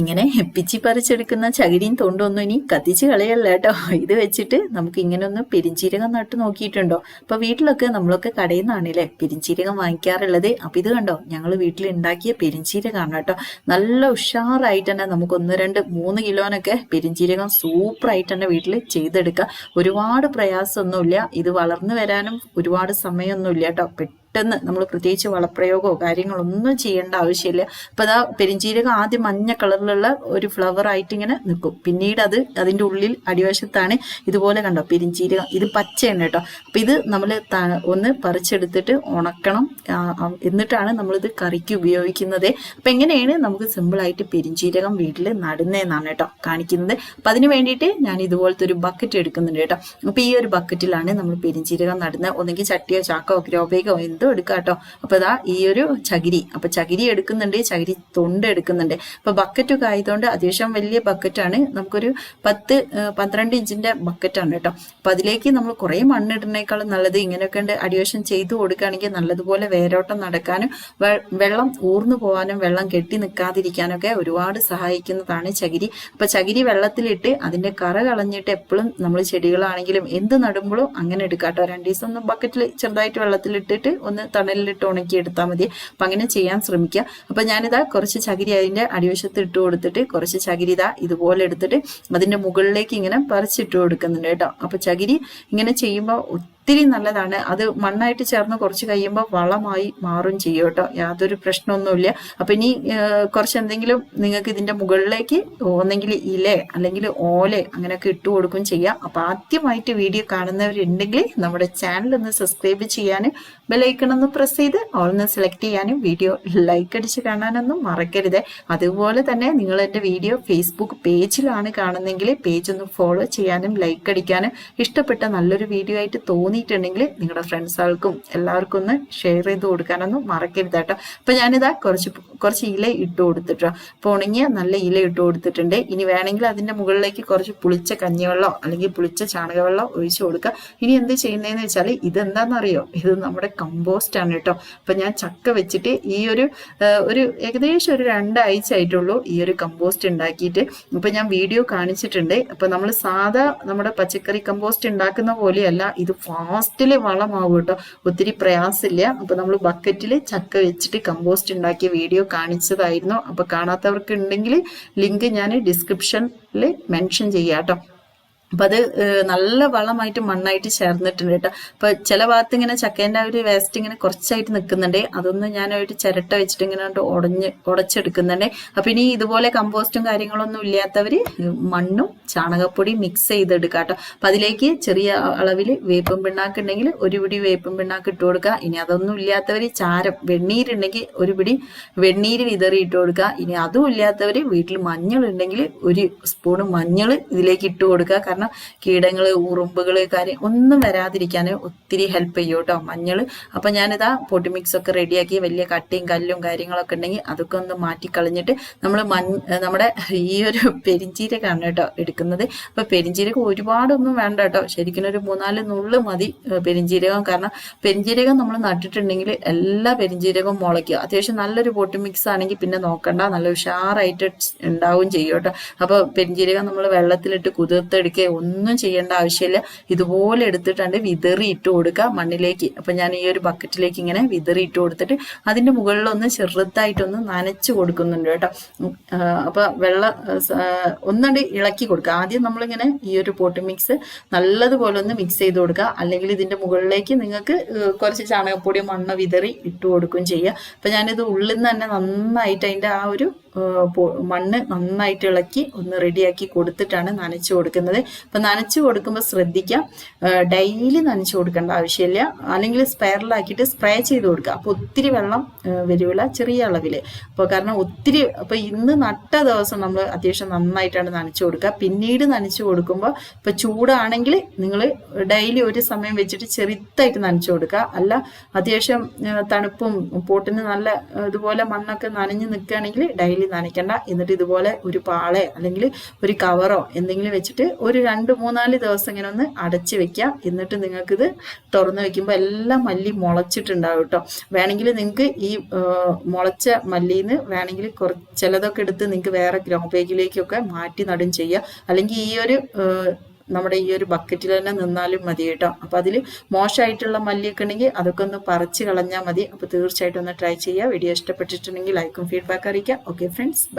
ഇങ്ങനെ പിച്ചി പറിച്ചെടുക്കുന്ന ചകിരിയും തൊണ്ടൊന്നും ഇനി കത്തിച്ച് കളയല്ല കേട്ടോ. ഇത് വെച്ചിട്ട് നമുക്ക് ഇങ്ങനെ ഒന്ന് പെരിഞ്ചീരകം നട്ട് നോക്കിയിട്ടുണ്ടോ? അപ്പൊ വീട്ടിലൊക്കെ നമ്മളൊക്കെ കടയിൽ നിന്നാണല്ലേ പെരിഞ്ചീരകം വാങ്ങിക്കാറുള്ളത്. അപ്പൊ ഇത് കണ്ടോ ഞങ്ങൾ വീട്ടിൽ ഉണ്ടാക്കിയ പെരിഞ്ചീരകമാണ് കേട്ടോ. നല്ല ഉഷാറായിട്ട് തന്നെ നമുക്ക് ഒന്ന് രണ്ട് മൂന്ന് കിലോനൊക്കെ പെരിഞ്ചീരകം സൂപ്പർ ആയിട്ട് തന്നെ വീട്ടിൽ ചെയ്തെടുക്കാം. ഒരുപാട് പ്രയാസമൊന്നുമില്ല. ഇത് വളർന്നു വരാനും ഒരുപാട് സമയമൊന്നുമില്ല കേട്ടോ. പെട്ടെന്ന് നമ്മൾ പ്രത്യേകിച്ച് വളപ്രയോഗമോ കാര്യങ്ങളൊന്നും ചെയ്യേണ്ട ആവശ്യമില്ല. അപ്പൊ അതാ പെരിഞ്ചീരകം ആദ്യം മഞ്ഞ കളറിലുള്ള ഒരു ഫ്ലവർ ആയിട്ട് ഇങ്ങനെ നിൽക്കും. പിന്നീട് അത് അതിന്റെ ഉള്ളിൽ അടിവശത്താണ് ഇതുപോലെ കണ്ടോ പെരിഞ്ചീരകം. ഇത് പച്ചയാണ് കേട്ടോ. അപ്പൊ ഇത് നമ്മൾ ഒന്ന് പറിച്ചെടുത്തിട്ട് ഉണക്കണം. എന്നിട്ടാണ് നമ്മളിത് കറിക്ക് ഉപയോഗിക്കുന്നത്. അപ്പൊ എങ്ങനെയാണ് നമുക്ക് സിമ്പിളായിട്ട് പെരിഞ്ചീരകം വീട്ടിൽ നടുന്നതെന്നാണ് കേട്ടോ കാണിക്കുന്നത്. അപ്പൊ അതിന് വേണ്ടിയിട്ട് ഞാൻ ഇതുപോലത്തെ ഒരു ബക്കറ്റ് എടുക്കുന്നുണ്ട് കേട്ടോ. അപ്പൊ ഈ ഒരു ബക്കറ്റിലാണ് നമ്മൾ പെരിഞ്ചീരകം നടുന്നത്. ഒന്നെങ്കിൽ ചട്ടിയോ ചാക്കോ ഗ്രോബേഗോ എന്തോ എടുക്കാം കേട്ടോ. അപ്പൊ ഇതാ ഈ ഒരു ചകിരി. അപ്പൊ ചകിരി എടുക്കുന്നുണ്ട് ചകിരി തൊണ്ട് എടുക്കുന്നുണ്ട്. അപ്പൊ ബക്കറ്റൊക്കെ ആയതുകൊണ്ട് അത്യാവശ്യം വലിയ ബക്കറ്റാണ് നമുക്കൊരു പത്ത് പന്ത്രണ്ട് ഇഞ്ചിന്റെ ബക്കറ്റാണ് കേട്ടോ. അപ്പൊ അതിലേക്ക് നമ്മൾ കുറെ മണ്ണിടുന്നേക്കാളും നല്ലത്. ഇങ്ങനെയൊക്കെ ഉണ്ട്. അടിവശം ചെയ്തു കൊടുക്കുകയാണെങ്കിൽ നല്ലതുപോലെ വേരോട്ടം നടക്കാനും വെള്ളം ഊർന്നു പോകാനും വെള്ളം കെട്ടി നിൽക്കാതിരിക്കാനൊക്കെ ഒരുപാട് സഹായിക്കുന്നതാണ് ചകിരി. അപ്പൊ ചകിരി വെള്ളത്തിലിട്ട് അതിന്റെ കറ കളഞ്ഞിട്ട് എപ്പോഴും നമ്മൾ ചെടികളാണെങ്കിലും എന്ത് നടുമ്പോഴും അങ്ങനെ എടുക്കാം കേട്ടോ. രണ്ടു ദിവസം ഒന്ന് ബക്കറ്റിൽ ചെറുതായിട്ട് വെള്ളത്തിലിട്ടിട്ട് ഒന്ന് തണലിലിട്ട് ഉണക്കി എടുത്താൽ മതി. അപ്പം അങ്ങനെ ചെയ്യാൻ ശ്രമിക്കുക അപ്പം ഞാനിതാ കുറച്ച് ചകിരി അതിന്റെ അടിവശത്ത് ഇട്ട് കൊടുത്തിട്ട് കുറച്ച് ചകിരി ഇതാ ഇതുപോലെ എടുത്തിട്ട് അതിന്റെ മുകളിലേക്ക് ഇങ്ങനെ പറിച്ചിട്ട് കൊടുക്കുന്നുണ്ട് കേട്ടോ. അപ്പം ചകിരി ഇങ്ങനെ ചെയ്യുമ്പോൾ ഒത്തിരി നല്ലതാണ്. അത് മണ്ണായിട്ട് ചേർന്ന് കുറച്ച് കഴിയുമ്പോൾ വളമായി മാറും ചെയ്യും കേട്ടോ. യാതൊരു പ്രശ്നമൊന്നുമില്ല. അപ്പൊ ഇനി കുറച്ച് എന്തെങ്കിലും നിങ്ങൾക്ക് ഇതിന്റെ മുകളിലേക്ക് ഒന്നെങ്കിൽ ഇല അല്ലെങ്കിൽ ഓല അങ്ങനെയൊക്കെ ഇട്ട് കൊടുക്കും ചെയ്യാം. അപ്പൊ ആദ്യമായിട്ട് വീഡിയോ കാണുന്നവരുണ്ടെങ്കിൽ നമ്മുടെ ചാനൽ ഒന്ന് സബ്സ്ക്രൈബ് ചെയ്യാനും ബെലൈക്കൺ ഒന്ന് പ്രസ് ചെയ്ത് ഓൾന്ന് സെലക്ട് ചെയ്യാനും വീഡിയോ ലൈക്ക് അടിച്ച് കാണാനൊന്നും മറക്കരുത്. അതുപോലെ തന്നെ നിങ്ങൾ എന്റെ വീഡിയോ ഫേസ്ബുക്ക് പേജിലാണ് കാണുന്നതെങ്കിൽ പേജ് ഒന്ന് ഫോളോ ചെയ്യാനും ലൈക്ക് അടിക്കാനും ഇഷ്ടപ്പെട്ട നല്ലൊരു വീഡിയോ ആയിട്ട് തോന്നിയിട്ടുണ്ടെങ്കിൽ നിങ്ങളുടെ ഫ്രണ്ട്സുകൾക്കും എല്ലാവർക്കും ഒന്ന് ഷെയർ ചെയ്ത് കൊടുക്കാനൊന്നും മറക്കരുത് കേട്ടോ അപ്പൊ ഞാനിതാ കുറച്ച് കുറച്ച് ഇല ഇട്ട് കൊടുത്തിട്ടോ. അപ്പൊ ഉണങ്ങിയ നല്ല ഇല ഇട്ട് കൊടുത്തിട്ടുണ്ട്. ഇനി വേണമെങ്കിൽ അതിന്റെ മുകളിലേക്ക് കുറച്ച് പുളിച്ച കഞ്ഞിവെള്ളമോ അല്ലെങ്കിൽ പുളിച്ച ചാണകവെള്ളം ഒഴിച്ചു കൊടുക്കുക ഇനി എന്ത് ചെയ്യുന്നതെന്ന് വെച്ചാൽ ഇതെന്താണെന്നറിയോ ഇത് നമ്മുടെ കമ്പോസ്റ്റ് ആണ് കേട്ടോ. അപ്പൊ ഞാൻ ചക്ക വെച്ചിട്ട് ഈ ഒരു ഒരു ഏകദേശം ഒരു രണ്ടാഴ്ച ആയിട്ടുള്ളൂ ഈ ഒരു കമ്പോസ്റ്റ് ഉണ്ടാക്കിയിട്ട്. ഇപ്പൊ ഞാൻ വീഡിയോ കാണിച്ചിട്ടുണ്ട്. അപ്പൊ നമ്മൾ സാധാ നമ്മുടെ പച്ചക്കറി കമ്പോസ്റ്റ് ഉണ്ടാക്കുന്ന പോലെയല്ല ഇത് ഫാസ്റ്റിൽ വളമാവും കേട്ടോ. ഒത്തിരി പ്രയാസമില്ല. അപ്പൊ നമ്മൾ ബക്കറ്റിൽ ചക്ക വെച്ചിട്ട് കമ്പോസ്റ്റ് ഉണ്ടാക്കിയ വീഡിയോ കാണിച്ചതായിരുന്നു. അപ്പൊ കാണാത്തവർക്ക് ഉണ്ടെങ്കിൽ ലിങ്ക് ഞാൻ ഡിസ്ക്രിപ്ഷനിൽ മെൻഷൻ ചെയ്യാം കേട്ടോ. അപ്പൊ അത് നല്ല വളമായിട്ട് മണ്ണായിട്ട് ചേർന്നിട്ടുണ്ട് കേട്ടോ. അപ്പൊ ചില ഭാഗത്ത് ഇങ്ങനെ ചക്കേന്റെ ഒരു വേസ്റ്റ് ഇങ്ങനെ കുറച്ചായിട്ട് നിൽക്കുന്നുണ്ട് അതൊന്ന് ഞാൻ ഒരു ചിരട്ട വെച്ചിട്ട് ഇങ്ങനെ ഉടഞ്ഞ് ഉടച്ചെടുക്കുന്നുണ്ട് അപ്പൊ ഇനി ഇതുപോലെ കമ്പോസ്റ്റും കാര്യങ്ങളൊന്നും ഇല്ലാത്തവര് മണ്ണും ചാണകപ്പൊടിയും മിക്സ് ചെയ്തെടുക്കുക കേട്ടോ. അപ്പൊ അതിലേക്ക് ചെറിയ അളവിൽ വേപ്പും പിണ്ണാക്ക് ഉണ്ടെങ്കിൽ ഒരു പിടി വേപ്പും പിണ്ണാക്ക് ഇട്ട് കൊടുക്കുക. ഇനി അതൊന്നും ഇല്ലാത്തവര് ചാരം വെണ്ണീരുണ്ടെങ്കിൽ ഒരു പിടി വെണ്ണീര് വിതറി ഇട്ട് കൊടുക്കുക. ഇനി അതും ഇല്ലാത്തവര് വീട്ടിൽ മഞ്ഞൾ ഉണ്ടെങ്കിൽ ഒരു സ്പൂൺ മഞ്ഞൾ ഇതിലേക്ക് ഇട്ട് കൊടുക്കുക. കാരണം കീടങ്ങൾ ഉറുമ്പുകൾ കാര്യം ഒന്നും വരാതിരിക്കാൻ ഒത്തിരി ഹെൽപ്പ് ചെയ്യും കേട്ടോ മഞ്ഞൾ അപ്പം ഞാനിതാ പൊട്ടി മിക്സ് ഒക്കെ റെഡിയാക്കി വലിയ കട്ടിയും കല്ലും കാര്യങ്ങളൊക്കെ ഉണ്ടെങ്കിൽ അതൊക്കെ ഒന്ന് മാറ്റി കളഞ്ഞിട്ട് നമ്മൾ മഞ്ഞ നമ്മുടെ ഈ ഒരു പെരിഞ്ചീരകമാണ് കേട്ടോ എടുക്കുന്നത്. അപ്പം പെരിഞ്ചീരകം ഒരുപാടൊന്നും വേണ്ട കേട്ടോ ശരിക്കും ഒരു മൂന്നാൽ നുള്ള് മതി പെരിഞ്ചീരകം. കാരണം പെരിഞ്ചീരകം നമ്മൾ നട്ടിട്ടുണ്ടെങ്കിൽ എല്ലാ പെരിഞ്ചീരകവും മുളയ്ക്കുക അത്യാവശ്യം നല്ലൊരു പൊട്ടി മിക്സ് ആണെങ്കിൽ പിന്നെ നോക്കണ്ട. നല്ല ഉഷാറായിട്ട് ഉണ്ടാവും ചെയ്യും കേട്ടോ അപ്പൊ പെരിഞ്ചീരകം നമ്മൾ വെള്ളത്തിലിട്ട് കുതിർത്തെടുക്കുക ഒന്നും ചെയ്യേണ്ട ആവശ്യമില്ല. ഇതുപോലെ എടുത്തിട്ടുണ്ട് വിതറി ഇട്ട് കൊടുക്കുക മണ്ണിലേക്ക്. അപ്പൊ ഞാൻ ഈ ഒരു ബക്കറ്റിലേക്ക് ഇങ്ങനെ വിതറി ഇട്ട് കൊടുത്തിട്ട് അതിന്റെ മുകളിലൊന്ന് ചെറുതായിട്ടൊന്ന് നനച്ചു കൊടുക്കുന്നുണ്ട് കേട്ടോ. അപ്പോൾ അപ്പൊ വെള്ളം ഒന്നണ്ട് ഇളക്കി കൊടുക്കുക. ആദ്യം നമ്മളിങ്ങനെ ഈ ഒരു പോട്ട് മിക്സ് നല്ലതുപോലെ ഒന്ന് മിക്സ് ചെയ്ത് കൊടുക്കുക. അല്ലെങ്കിൽ ഇതിന്റെ മുകളിലേക്ക് നിങ്ങൾക്ക് കുറച്ച് ചാണകപ്പൊടി മണ്ണ് വിതറി ഇട്ട് കൊടുക്കുകയും ചെയ്യുക അപ്പൊ ഞാനിത് ഉള്ളിൽ നിന്ന് തന്നെ നന്നായിട്ട് അതിന്റെ ആ ഒരു മണ്ണ് നന്നായിട്ട് ഇളക്കി ഒന്ന് റെഡിയാക്കി കൊടുത്തിട്ടാണ് നനച്ചു കൊടുക്കുന്നത്. അപ്പം നനച്ചു കൊടുക്കുമ്പോൾ ശ്രദ്ധിക്കാം. ഡെയിലി നനച്ചു കൊടുക്കേണ്ട ആവശ്യമില്ല. അല്ലെങ്കിൽ സ്പെയറിലാക്കിയിട്ട് സ്പ്രേ ചെയ്ത് കൊടുക്കുക. അപ്പോൾ ഒത്തിരി വെള്ളം വരുവില്ല ചെറിയ അളവിൽ. അപ്പോൾ കാരണം ഒത്തിരി അപ്പോൾ ഇന്ന് നട്ട ദിവസം നമ്മൾ അത്യാവശ്യം നന്നായിട്ടാണ് നനച്ചു കൊടുക്കുക. പിന്നീട് നനച്ചു കൊടുക്കുമ്പോൾ ഇപ്പോൾ ചൂടാണെങ്കിൽ നിങ്ങൾ ഡെയിലി ഒരു സമയം വെച്ചിട്ട് ചെറുതായിട്ട് നനച്ചു കൊടുക്കുക. അല്ല അത്യാവശ്യം തണുപ്പും പോട്ടിന് നല്ല ഇതുപോലെ മണ്ണൊക്കെ നനഞ്ഞു നിൽക്കുകയാണെങ്കിൽ ഡെയിലി നനയ്ക്കണ്ട. എന്നിട്ട് ഇതുപോലെ ഒരു പാളേ അല്ലെങ്കിൽ ഒരു കവറോ എന്തെങ്കിലും വെച്ചിട്ട് ഒരു രണ്ട് മൂന്നാൽ ദിവസം ഇങ്ങനെ ഒന്ന് അടച്ചു വെക്കാം എന്നിട്ട് നിങ്ങൾക്കിത് തുറന്നു വെക്കുമ്പോൾ എല്ലാം മല്ലി മുളച്ചിട്ടുണ്ടാവും കേട്ടോ. വേണമെങ്കിൽ നിങ്ങൾക്ക് ഈ മുളച്ച മല്ലിന്ന് വേണമെങ്കിൽ കുറച്ച് ചിലതൊക്കെ എടുത്ത് നിങ്ങൾക്ക് വേറെ ഗ്രോ ബാഗിലേക്കൊക്കെ മാറ്റി നടും ചെയ്യുക. അല്ലെങ്കിൽ ഈ ഒരു നമ്മുടെ ഈ ഒരു ബക്കറ്റിൽ തന്നെ നിന്നാലും മതി കേട്ടോ. അപ്പൊ അതിൽ മോശമായിട്ടുള്ള മല്ലിയൊക്കെ ഉണ്ടെങ്കിൽ അതൊക്കെ ഒന്ന് പറിച്ച് കളഞ്ഞാൽ മതി. അപ്പൊ തീർച്ചയായിട്ടും ഒന്ന് ട്രൈ ചെയ്യുക. വീഡിയോ ഇഷ്ടപ്പെട്ടിട്ടുണ്ടെങ്കിൽ ലൈക്കും ഫീഡ്ബാക്ക് അറിയിക്കുക. Okay friends bye